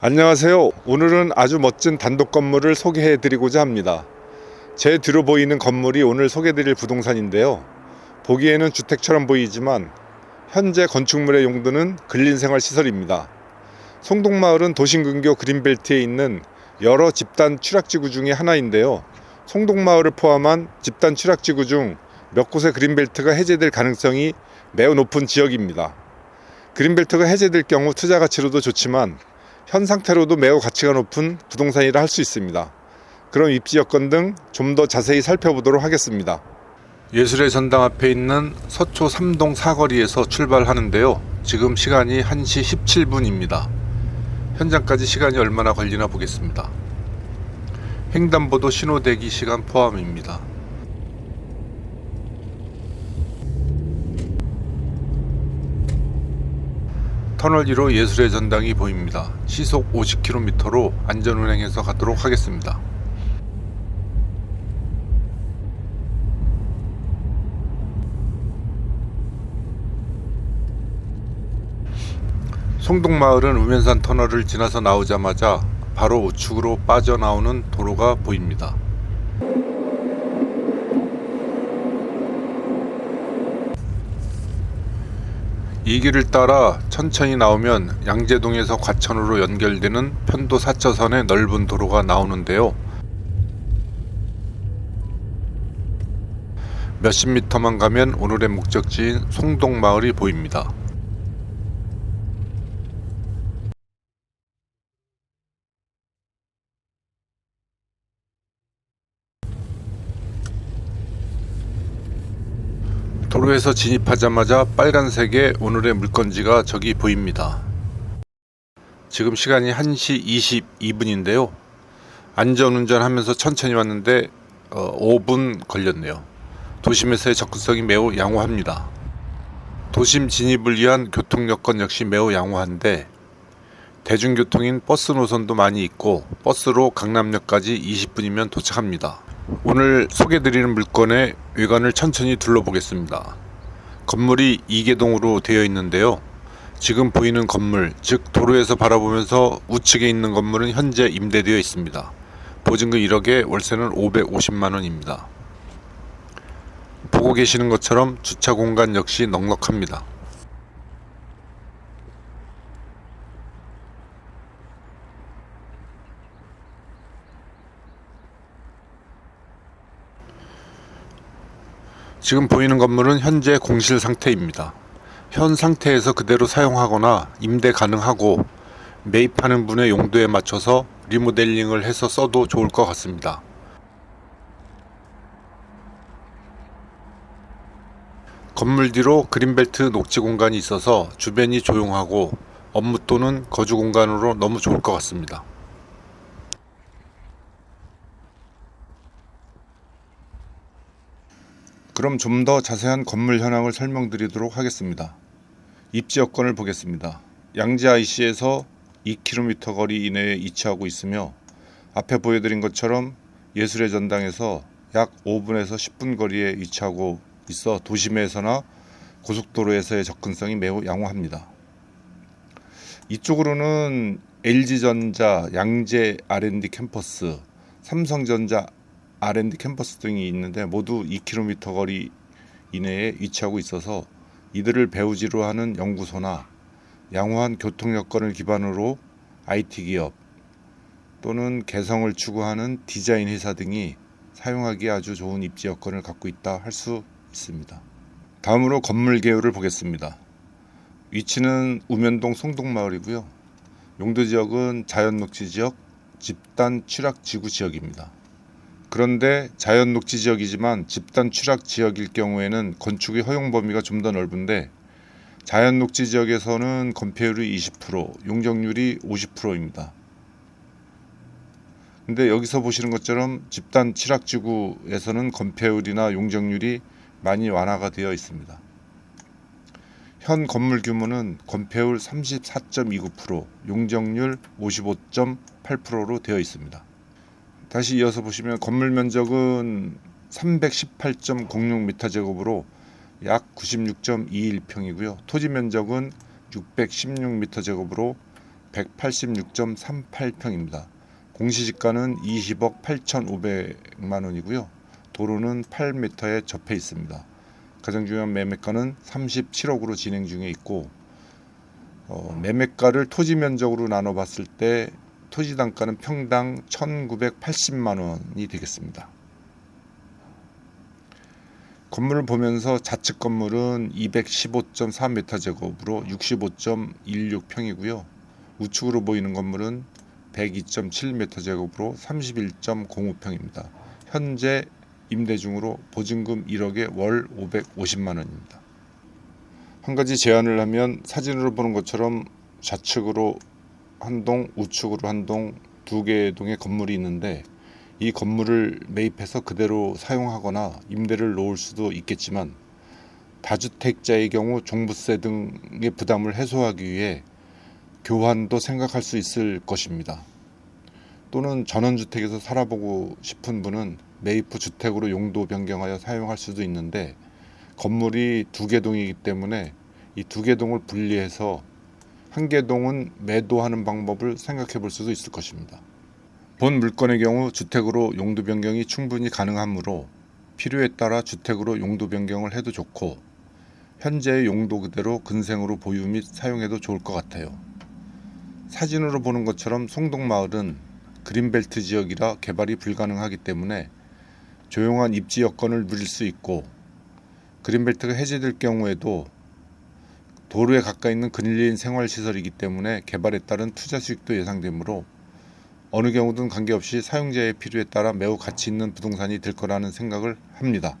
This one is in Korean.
안녕하세요. 오늘은 아주 멋진 단독 건물을 소개해 드리고자 합니다. 제 뒤로 보이는 건물이 오늘 소개해 드릴 부동산인데요. 보기에는 주택처럼 보이지만 현재 건축물의 용도는 근린생활 시설입니다. 송동마을은 도심근교 그린벨트에 있는 여러 집단 취락지구 중의 하나인데요. 송동마을을 포함한 집단 취락지구 중 몇 곳의 그린벨트가 해제될 가능성이 매우 높은 지역입니다. 그린벨트가 해제될 경우 투자 가치로도 좋지만 현 상태로도 매우 가치가 높은 부동산이라 할 수 있습니다. 그럼 입지 여건 등 좀 더 자세히 살펴보도록 하겠습니다. 예술의 전당 앞에 있는 서초 3동 사거리에서 출발하는데요. 지금 시간이 1시 17분입니다. 현장까지 시간이 얼마나 걸리나 보겠습니다. 횡단보도 신호 대기 시간 포함입니다. 터널 위로 예술의 전당이 보입니다. 시속 50km로 안전운행해서 가도록 하겠습니다. 송동마을은 우면산 터널을 지나서 나오자마자 바로 우측으로 빠져나오는 도로가 보입니다. 이 길을 따라 천천히 나오면 양재동에서 과천으로 연결되는 편도 4차선의 넓은 도로가 나오는데요. 몇십 미터만 가면 오늘의 목적지인 송동마을이 보입니다. 도로에서 진입하자마자 빨간색의 오늘의 물건지가 저기 보입니다. 지금 시간이 1시 22분인데요. 안전운전 하면서 천천히 왔는데 어, 5분 걸렸네요. 도심에서의 접근성이 매우 양호합니다. 도심 진입을 위한 교통 여건 역시 매우 양호한데 대중교통인 버스 노선도 많이 있고 버스로 강남역까지 20분이면 도착합니다. 오늘 소개드리는 물건의 외관을 천천히 둘러보겠습니다. 건물이 이계동으로 되어 있는데요. 지금 보이는 건물, 즉 도로에서 바라보면서 우측에 있는 건물은 현재 임대되어 있습니다. 보증금 1억에 월세는 550만 원입니다. 보고 계시는 것처럼 주차 공간 역시 넉넉합니다. 지금 보이는 건물은 현재 공실 상태입니다. 현 상태에서 그대로 사용하거나 임대 가능하고 매입하는 분의 용도에 맞춰서 리모델링을 해서 써도 좋을 것 같습니다. 건물 뒤로 그린벨트 녹지 공간이 있어서 주변이 조용하고 업무 또는 거주 공간으로 너무 좋을 것 같습니다. 그럼 좀 더 자세한 건물 현황을 설명드리도록 하겠습니다. 입지 여건을 보겠습니다. 양재 IC에서 2km 거리 이내에 위치하고 있으며 앞에 보여드린 것처럼 예술의 전당에서 약 5분에서 10분 거리에 위치하고 있어 도심에서나 고속도로에서의 접근성이 매우 양호합니다. 이쪽으로는 LG전자 양재 R&D 캠퍼스, 삼성전자 R&D 캠퍼스 등이 있는데 모두 2km 거리 이내에 위치하고 있어서 이들을 배우지로 하는 연구소나 양호한 교통 여건을 기반으로 IT 기업 또는 개성을 추구하는 디자인 회사 등이 사용하기에 아주 좋은 입지 여건을 갖고 있다 할 수 있습니다. 다음으로 건물 개요를 보겠습니다. 위치는 우면동 송동마을이고요. 용도 지역은 자연 녹지 지역, 집단 취락 지구 지역입니다. 그런데 자연 녹지 지역이지만 집단 취락 지역일 경우에는 건축의 허용 범위가 좀 더 넓은데 자연 녹지 지역에서는 건폐율이 20%, 용적률이 50%입니다. 근데 여기서 보시는 것처럼 집단 취락 지구에서는 건폐율이나 용적률이 많이 완화가 되어 있습니다. 현 건물 규모는 건폐율 34.29%, 용적률 55.8%로 되어 있습니다. 다시 이어서 보시면 건물 면적은 318.06m 제곱으로 약 96.21평이고요. 토지 면적은 616m 제곱으로 186.38평입니다. 공시지가는 20억 8,500만 원이고요. 도로는 8m에 접해 있습니다. 가장 중요한 매매가는 37억으로 진행 중에 있고 어, 매매가를 토지 면적으로 나눠 봤을 때 토지 단가는 평당 1,980만 원이 되겠습니다. 건물을 보면서 좌측 건물은 215.4m 제곱으로 65.16평이고요. 우측으로 보이는 건물은 102.7m 제곱으로 31.05평입니다. 현재 임대 중으로 보증금 1억에 월 550만 원입니다. 한 가지 제안을 하면 사진으로 보는 것처럼 좌측으로 한 동, 우측으로 한 동, 두 개의 동의 건물이 있는데 이 건물을 매입해서 그대로 사용하거나 임대를 놓을 수도 있겠지만 다주택자의 경우 종부세 등의 부담을 해소하기 위해 교환도 생각할 수 있을 것입니다. 또는 전원주택에서 살아보고 싶은 분은 매입 후 주택으로 용도 변경하여 사용할 수도 있는데 건물이 두 개 동이기 때문에 이 두 개 동을 분리해서 한개 동은 매도하는 방법을 생각해 볼 수도 있을 것입니다. 본 물건의 경우 주택으로 용도 변경이 충분히 가능하므로 필요에 따라 주택으로 용도 변경을 해도 좋고 현재의 용도 그대로 근생으로 보유 및 사용해도 좋을 것 같아요. 사진으로 보는 것처럼 송동마을은 그린벨트 지역이라 개발이 불가능하기 때문에 조용한 입지 여건을 누릴 수 있고 그린벨트가 해제될 경우에도 도로에 가까이 있는 근린인 생활시설이기 때문에 개발에 따른 투자 수익도 예상되므로 어느 경우든 관계없이 사용자의 필요에 따라 매우 가치 있는 부동산이 될 거라는 생각을 합니다.